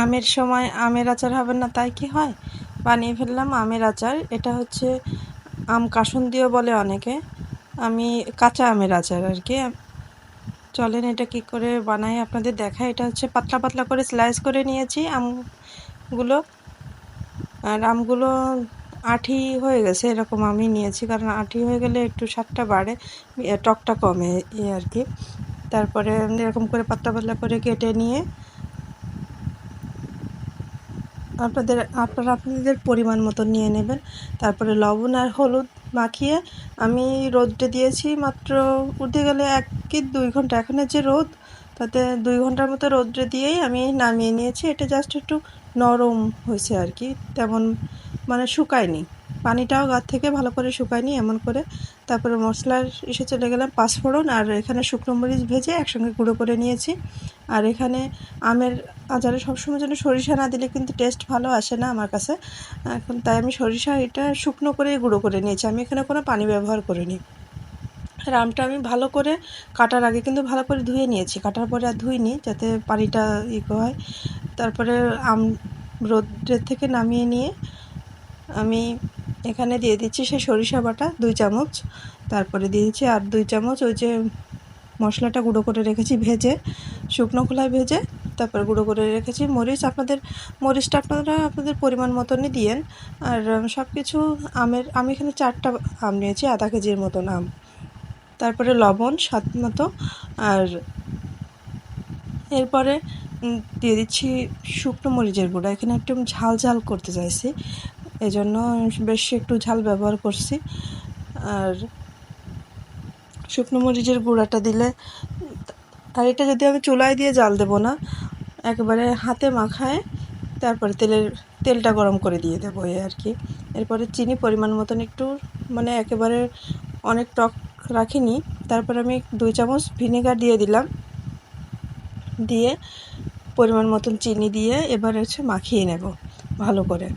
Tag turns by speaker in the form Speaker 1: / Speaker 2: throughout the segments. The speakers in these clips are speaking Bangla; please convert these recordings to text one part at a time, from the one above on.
Speaker 1: আমের সময় আমের আচার হবে না, তাই কি হয়? বানিয়ে ফেললাম আমের আচার। এটা হচ্ছে আম কাসুন দিয়েও বলে অনেকে। আমি কাঁচা আমের আচার আর কি। চলেন এটা কি করে বানাই আপনাদের দেখা এটা হচ্ছে পাতলা পাতলা করে স্লাইস করে নিয়েছি আমগুলো। আর আমগুলো আঠি হয়ে গেছে, এরকম আমি নিয়েছি। কারণ আঠি হয়ে গেলে একটু স্বাদটা বাড়ে টকটা কমে এই আর কি। তারপরে এরকম করে পাতলা পাতলা করে কেটে নিয়ে আপনাদের, আপনারা আপনাদের পরিমাণ মতো নিয়ে নেবেন। তারপরে লবণ আর হলুদ মাখিয়ে আমি রোদে দিয়েছি মাত্র উঠে গেলে এক কি দুই ঘণ্টা। এখানে যে রোদ, তাতে দুই ঘণ্টার মতো রোদ্রে দিয়েই আমি নামিয়ে নিয়েছি। এটা জাস্ট একটু নরম হয়েছে আর কি, তেমন মানে শুকায়নি। পানিটাও গাছ থেকে ভালো করে শুকায়নি, এমন করে। তারপরে মশলার এসে চলে গেলাম পাঁচফোড়ন, আর এখানে শুকনো মরিচ ভেজে একসঙ্গে গুঁড়ো করে নিয়েছি। আর এখানে আমের আচারে সবসময় যেন সরিষা না দিলে কিন্তু টেস্ট ভালো আসে না আমার কাছে। এখন তাই আমি সরিষা এটা শুকনো করেই গুঁড়ো করে নিয়েছি। আমি এখানে কোনো পানি ব্যবহার করিনি। আর আমটা আমি ভালো করে কাটার আগে কিন্তু ভালো করে ধুয়ে নিয়েছি। কাটার পরে আর ধুইনি যাতে পানিটা ই হয়। তারপরে আম রোদ্রের থেকে নামিয়ে নিয়ে আমি এখানে দিয়ে দিচ্ছি সেই সরিষা বাটা, দুই চামচ। তারপরে দিয়ে দিচ্ছি আর দুই চামচ ওই যে মশলাটা গুঁড়ো করে রেখেছি ভেজে, শুকনো খোলায় ভেজে। তারপরে গুঁড়ো করে রেখেছি মরিচ। আপনাদের, মরিচটা আপনারা আপনাদের পরিমাণ মতনই দিয়েন। আর সব কিছু আমের, আমি এখানে চারটা আম নিয়েছি, আধা কেজির মতন আম। তারপরে লবণ স্বাদ মতো। আর এরপরে দিয়ে দিচ্ছি শুকনো মরিচের গুঁড়া। এখানে একটু ঝাল ঝাল করতে চাইছি। এই জন্য বেশি একটু ঝাল ব্যবহার করছি। আর শুকনো মরিচের গুঁড়াটা দিলে আর এটা যদি আমি চুলায় দিয়ে জাল দেবো না, একেবারে হাতে মাখায় তারপরে তেলের, তেলটা গরম করে দিয়ে দেবো এই আর কি। এরপরে চিনি পরিমাণ মতন একটু মানে একেবারে অনেক টক রাখিনি, তারপর আমি দুই চামচ ভিনেগার দিয়ে দিলাম। দিয়ে পরিমাণ মতন চিনি দিয়ে এবার হচ্ছে মাখিয়ে নেব ভালো করে।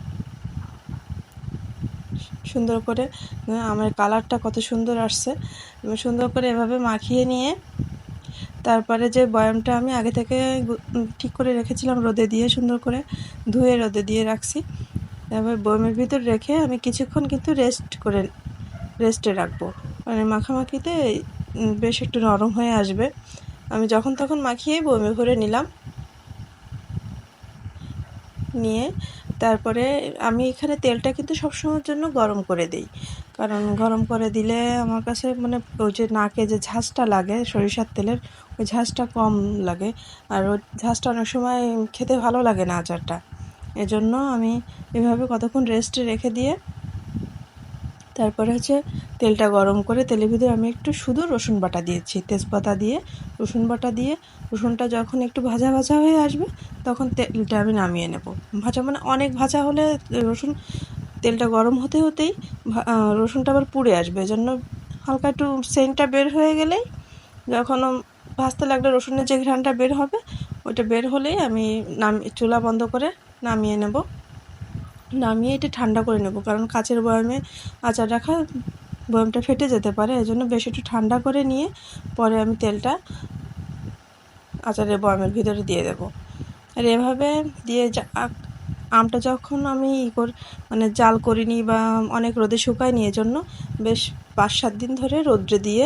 Speaker 1: সুন্দর করে আমার কালারটা কত সুন্দর আসছে। সুন্দর করে এভাবে মাখিয়ে নিয়ে তারপরে যে বয়ামটা আমি আগে থেকে ঠিক করে রেখেছিলাম রোদে দিয়ে সুন্দর করে ধুয়ে রোদে দিয়ে রাখছি। এবার বয়ামের ভিতর রেখে আমি কিছুক্ষণ কিন্তু রেস্ট করে, রেস্টে রাখব। মানে মাখামাখিতে বেশ একটু নরম হয়ে আসবে। আমি যখন তখন মাখিয়ে বমি ভরে নিলাম। নিয়ে তারপরে আমি এখানে তেলটা কিন্তু সবসময়ের জন্য গরম করে দিই। কারণ গরম করে দিলে আমার কাছে মানে ওই যে নাকে যে ঝাঁজটা লাগে, সরিষার তেলের, ওই ঝাঁজটা কম লাগে। আর ওই ঝাঁজটা অনেক সময় খেতে ভালো লাগে না আচারটা। এজন্য আমি এভাবে কতক্ষণ রেস্টে রেখে দিয়ে তারপরে হচ্ছে তেলটা গরম করে তেলের ভিতরে আমি একটু শুধু রসুন বাটা দিয়েছি। তেজপাতা দিয়ে, রসুন বাটা দিয়ে। রসুনটা যখন একটু ভাজা ভাজা হয়ে আসবে, তখন তেলটা আমি নামিয়ে নেব। ভাজা মানে অনেক ভাজা হলে রসুন, তেলটা গরম হতে হতেই রসুনটা আবার পুড়ে আসবে। এজন্য হালকা একটু সেন্টটা বের হয়ে গেলেই যখন ভাজতে লাগলে রসুনের যে ঘ্রানটা বের হবে, ওইটা বের হলেই আমি নাম, চুলা বন্ধ করে নামিয়ে নেব। নামিয়ে এটা ঠান্ডা করে নেব। কারণ কাচের বয়ামে আচার রাখা বয়ামটা ফেটে যেতে পারে এই জন্য বেশ একটু ঠান্ডা করে নিয়ে পরে আমি তেলটা আচারের বয়ামের ভিতরে দিয়ে দেব। আর এভাবে দিয়ে আমটা যখন আমি ই কর মানে জাল করিনি বা অনেক রোদে শুকায়নি এজন্য বেশ পাঁচ সাত দিন ধরে রোদ্রে দিয়ে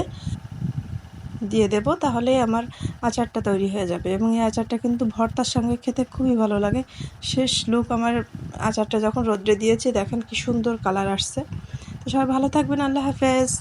Speaker 1: দিয়ে দেব, তাহলে আমার আচারটা তৈরি হয়ে যাবে। এবং এই আচারটা কিন্তু ভর্তার সঙ্গে খেতে খুবই ভালো লাগে। শেষ লুক আমার আচারটা যখন রোদ্রে দিয়েছি, দেখেন কি সুন্দর কালার আসছে। তো সবাই ভালো থাকবেন, আল্লাহ হাফেজ।